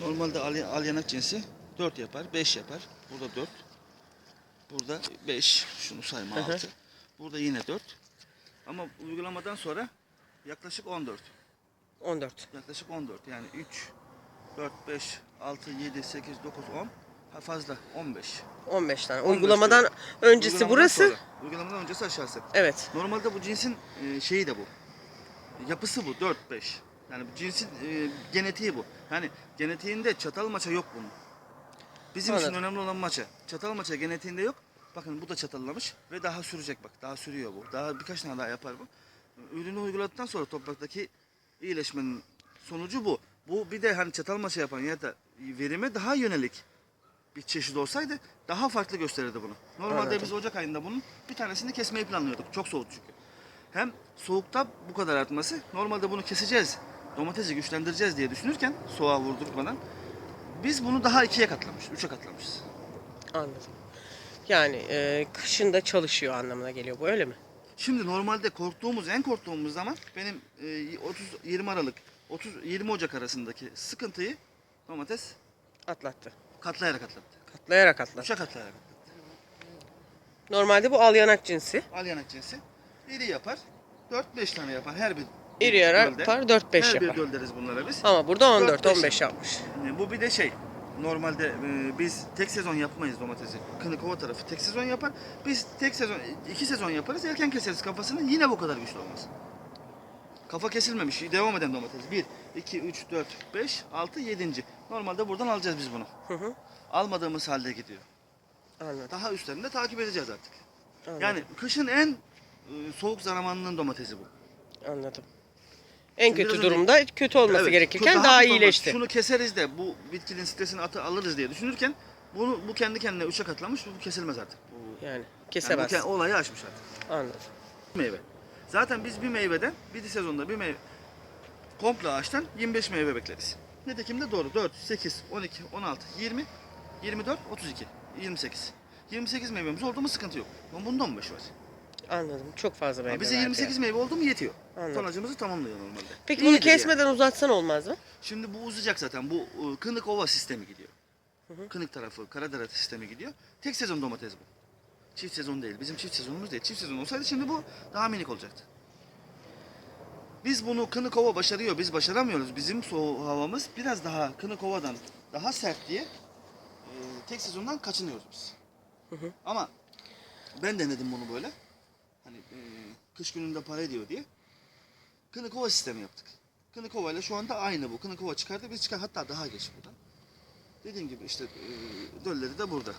Normalde al, alyanak cinsi 4 yapar, 5 yapar. Burada 4. Burada 5. Şunu sayma Hı hı. 6. Burada yine 4. Ama uygulamadan sonra yaklaşık 14. 14. Yaklaşık 14. Yani 3, 4, 5, 6, 7, 8, 9, 10. Ha fazla 15. 15 tane. 15 Uygulamadan diyor. öncesi Uygulamadan burası. sonra. Uygulamadan öncesi aşağısı. Evet. Normalde bu cinsin e, şeyi de bu. Yapısı bu 4 5. Yani bu cinsin e, genetiği bu. Yani genetiğinde çatal maça yok bunun. Bizim için Anladım. önemli olan maça. Çatal maça genetiğinde yok. Bakın bu da çatallamış ve daha sürecek bak. Daha sürüyor bu. Daha birkaç tane daha yapar bu. Ürünü uyguladıktan sonra topraktaki iyileşmenin sonucu bu. Bu bir de hani çatal maça yapan ya da verime daha yönelik bir çeşit olsaydı daha farklı gösterirdi bunu. Normalde Anladım. biz Ocak ayında bunun bir tanesini kesmeyi planlıyorduk. Çok soğuk çünkü. Hem soğukta bu kadar artması, normalde bunu keseceğiz, domatesi güçlendireceğiz diye düşünürken soğuğa vurdurmadan biz bunu daha ikiye katlamış, üçe katlamışız. Anladım. Yani e, kışında çalışıyor anlamına geliyor bu öyle mi? Şimdi normalde korktuğumuz, en korktuğumuz zaman benim e, 30 20 Aralık 30 20 Ocak arasındaki sıkıntıyı domates Atlattı. katlayarak atlattı. Katlayarak atlattı. Üçe katlayarak atlattı. Normalde bu alyanak cinsi. Alyanak cinsi iri yapar. 4-5 tane yapar her bir İri gölde. yapar 4-5 Her bir yapar. göl deriz bunlara biz. Ama burada 14 4-5 15 yapmış. E, Bu bir de şey. Normalde e, biz tek sezon yapmayız domatesi. Kınıkova tarafı tek sezon yapar. Biz tek sezon, iki sezon yaparız. Erken keseriz kafasını. Yine bu kadar güçlü olmaz. Kafa kesilmemiş. Devam eden domates. 1, 2, 3, 4, 5, 6, 7. Normalde buradan alacağız biz bunu. Hı hı. Almadığımız halde gidiyor. Anladım. Daha üstlerinde takip edeceğiz artık. Anladım. Yani kışın en e, soğuk zamanının domatesi bu. Anladım. En Biraz kötü önce- durumda kötü olması Evet, gerekirken daha kötü olmaz. iyileşti. Şunu keseriz de bu bitkinin stresini atı alırız diye düşünürken bunu bu kendi kendine üçe katlamış bu kesilmez artık. Bu, Yani yani bu kesemez. ke- olayı aşmış artık. Anladım. Meyve. Zaten biz bir meyveden bir sezonda bir meyve komple ağaçtan 25 meyve bekleriz. Nitekim de doğru. 4, 8, 12, 16, 20, 24, 32, 28. 28 meyvemiz oldu mu sıkıntı yok. Ama bunda 15 var. Anladım. Çok fazla meyve Ama bize verdi 28 yani. meyve oldu mu yetiyor. Anladım. Tonajımızı tamamlıyor normalde. Peki bunu İyidir yani. kesmeden uzatsan olmaz mı? Şimdi bu uzayacak zaten. Bu e, kınık ova sistemi gidiyor. Kınık tarafı, Karadere sistemi gidiyor. Tek sezon domates bu. Çift sezon değil. Bizim çift sezonumuz değil. Çift sezon olsaydı şimdi bu daha minik olacaktı. Biz bunu kınık ova başarıyor. Biz başaramıyoruz. Bizim soğuk havamız biraz daha kınık ovadan daha sert diye e, tek sezondan kaçınıyoruz biz. Ama ben denedim bunu böyle. Hani e, kış gününde para ediyor diye. Kınıkova sistemi yaptık. Kınıkova ile şu anda aynı bu. Kınıkova çıkardı biz çıkar hatta daha geç buradan. Dediğim gibi işte e, dölleri de burada.